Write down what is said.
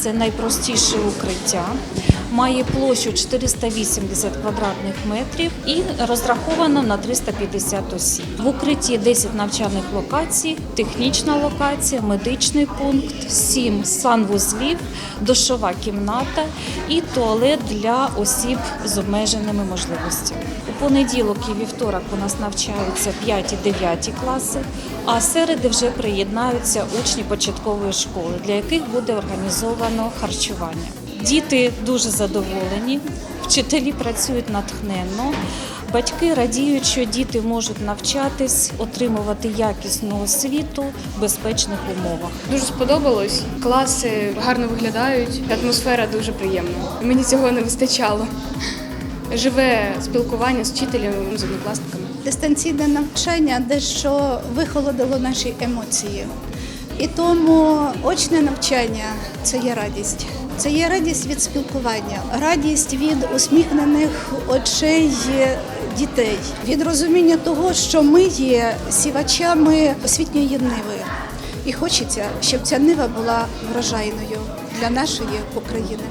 Це найпростіше укриття. Має площу 480 квадратних метрів і розраховано на 350 осіб. В укритті 10 навчальних локацій, технічна локація, медичний пункт, 7 санвузлів, душова кімната і туалет для осіб з обмеженими можливостями. Понеділок і вівторок у нас навчаються 5 і 9 класи, а середи вже приєднаються учні початкової школи, для яких буде організовано харчування. Діти дуже задоволені, вчителі працюють натхненно. Батьки радіють, що діти можуть навчатись, отримувати якісну освіту в безпечних умовах. Дуже сподобалось. Класи гарно виглядають, атмосфера дуже приємна. Мені цього не вистачало. Живе спілкування з вчителем, з однокласниками. Дистанційне навчання дещо вихолодило наші емоції. І тому очне навчання це є радість. Це є радість від спілкування, радість від усміхнених очей дітей, від розуміння того, що ми є сівачами освітньої ниви. І хочеться, щоб ця нива була врожайною для нашої України.